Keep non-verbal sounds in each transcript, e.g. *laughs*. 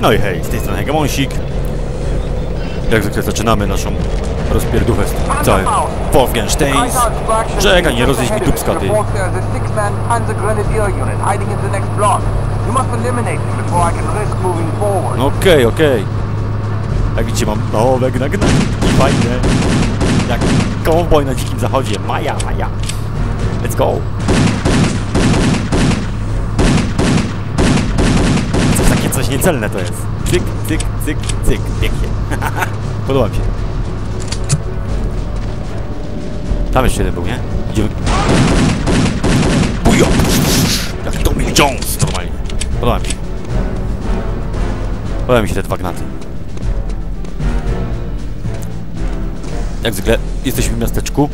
No i hej, z tej strony Hegemonsik. Jak zwykle zaczynamy naszą rozpierduchę z całym Wolfensteins. Czekaj, nie rozejść mi dupska, ty. Forward. No Okej, okej. Jak widzicie, mam nowe gnagnaki, fajne. Jak cowboy na dzikim zachodzie. Maja, maja. Let's go. Coś niecelne to jest. Cyk, cyk, cyk, cyk. Pięknie. *laughs* Podoba mi się. Tam jeszcze jeden był, nie? Idziemy. Bujo! Jak Tommy Jones normalnie. Podoba mi się. Podoba mi się te dwa gnaty. Jak zwykle jesteśmy w miasteczku.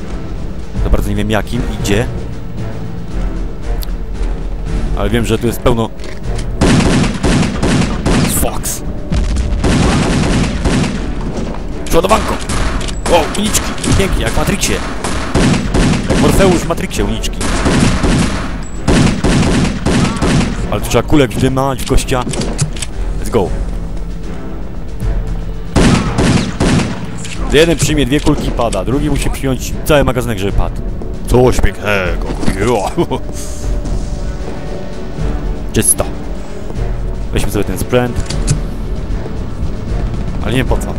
Za bardzo nie wiem jakim i gdzie. Ale wiem, że tu jest pełno... Fox. Przodowanko! O, uniczki! Pięknie, jak w Matrixie. Jak Morfeusz w Matrixie, uniczki. Ale tu trzeba kulek wdymać w gościa. Let's go. Jeden przyjmie dwie kulki pada, drugi musi przyjąć cały magazynek, żeby padł. Coś pięknego. *laughs* Czysto. Weźmy sobie ten sprzęt. Ale nie wiem po co.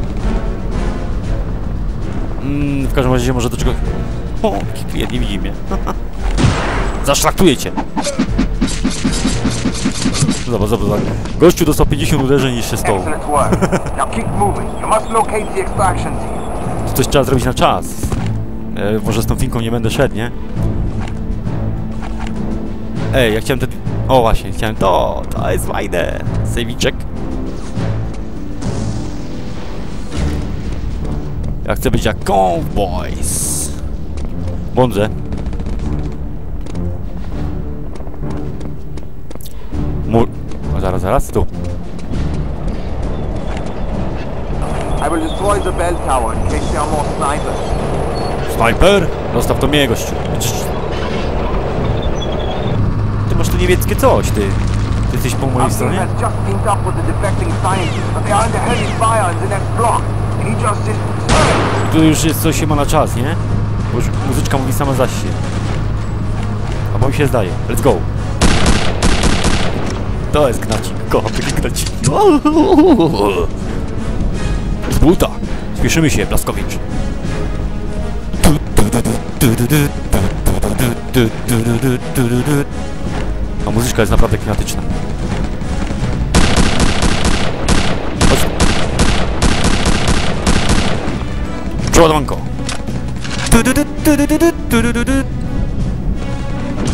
Mm, w każdym razie może do czego... O, klient nie widzi mnie. *laughs* Zaszlaktuję cię. Zobacz, zobacz, zobacz. Gościu dostał 50 uderzeń i się stołu. Coś trzeba zrobić na czas. E, może z tą finką nie będę szedł, nie? Ej, ja chciałem te... O właśnie, chciałem to, to jest fajne. Sejwiczek. Ja chcę być jak Cowboys. Bądźże. Mur... O, zaraz, zaraz, tu. I will destroy the bell tower in case there are more snipers. Sniper? Zostaw to mnie, gościu. Masz tu niemieckie coś, ty. Ty jesteś po mojej stronie? is... Tu już jest coś się ma na czas, nie? Bo już muzyczka mówi sama zaś się. Albo mi się zdaje. Let's go. To jest gnacik. Kocham takie gnaciki. *laughs* Z buta. Spieszymy się, Blaskowicz. A muzyczka jest naprawdę klimatyczna. Chodź. Przeładowanko.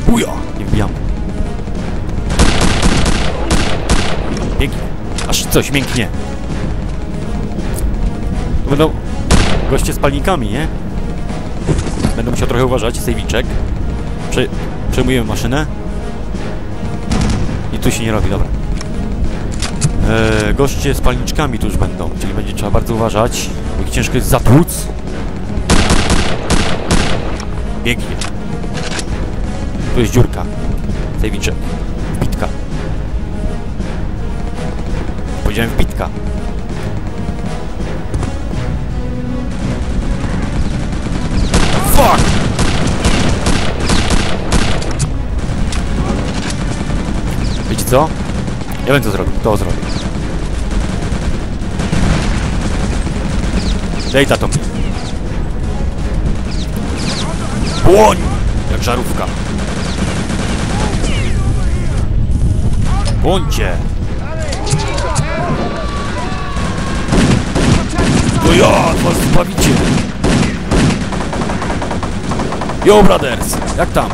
Buja! Nie wbijamy. Pięknie. Aż coś mięknie. Będą goście z palnikami, nie? Będę musiał trochę uważać. Sejwiczek. Prze przejmujemy maszynę. Tu się nie robi, dobra. Eee, goście z palniczkami tu już będą, czyli będzie trzeba bardzo uważać, bo ich ciężko jest zatłuc. Pięknie. Tu jest dziurka. Sejwiczek. Wbitka. Powiedziałem wbitka. Wiecie co? Ja bym to zrobił, to zrobił. Dej tato mi. Płoń! Jak żarówka. Płońcie! To ja was zbawicie! Yo, brothers! Jak tam?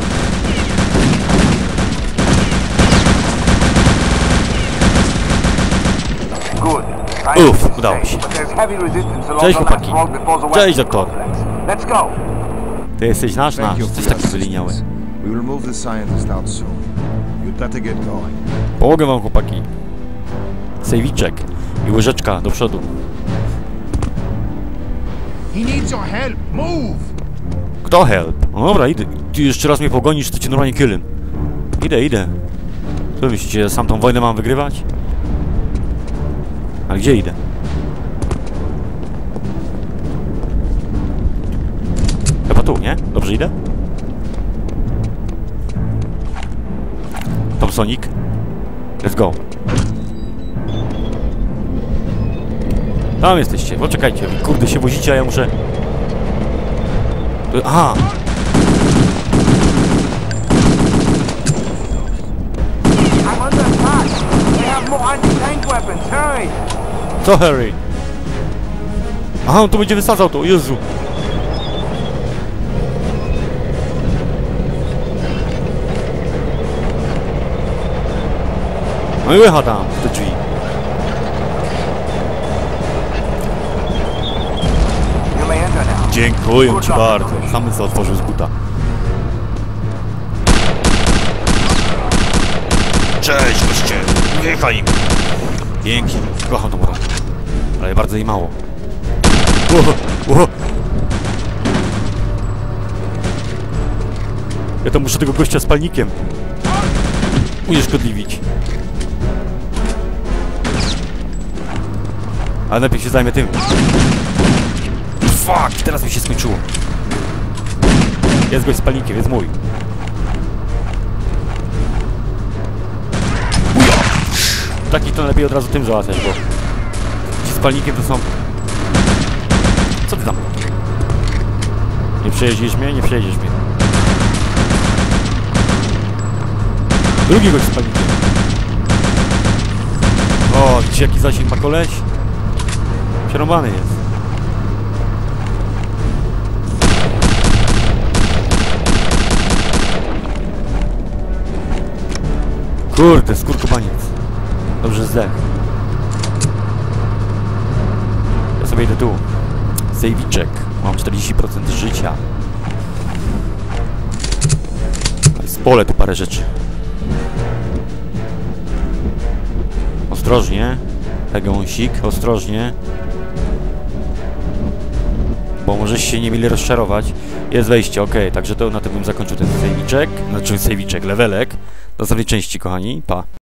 Uff, udało się. But there's heavy resistance along Cześć, the chłopaki. Cześć, doktor. complex. Let's go. Ty jesteś nasz, nasz. Coś taki wyliniały. assistance. We will move the scientist out soon. You'd better get going. Pomogę wam, chłopaki. Sejwiczek i łyżeczka do przodu. He needs your help. Move! Kto help? No dobra, idę. Ty jeszcze raz mnie pogonisz, to cię normalnie killem. Idę, idę. Co myślicie, sam tą wojnę mam wygrywać? A gdzie idę? Chyba tu, nie? Dobrze idę? Tom Sonic. Let's go. Tam jesteście, poczekajcie. Kurde się wozicie, a ja muszę... Aha! Hurry! Co Harry? Aha, on tu będzie wysadzał to, Jezu. No i łycha tam, w te drzwi. You may enter now. Dziękuję ci bardzo. Sam co otworzył z buta. Cześć, goście. Jechaj im. Pięknie. Kocham tą broń. Ale bardzo jej mało. Ło, ło. Ja to muszę tego gościa z palnikiem unieszkodliwić. Ale najpierw się zajmę tym. Fuck, teraz mi się skończyło. Jest gość z palnikiem, jest mój. Taki to lepiej od razu tym załatwiać, bo ci z palnikiem to są... Co ty tam? Nie przejeździsz mnie? Nie przejedziesz mnie. Drugi gość z palnikiem. O, widzicie jaki zasięg ma koleś? Przerąbany jest. Kurde, skurkobaniec. Dobrze zdech. Ja sobie idę tu. Sejwiczek. Mam 40% życia. Z pole tu parę rzeczy. Ostrożnie. Gąsik, ostrożnie. Bo możesz się niemile rozczarować. Jest wejście, ok. Także to na tym bym zakończył ten sejwiczek. Znaczy sejwiczek, levelek. Do następnej części, kochani. Pa.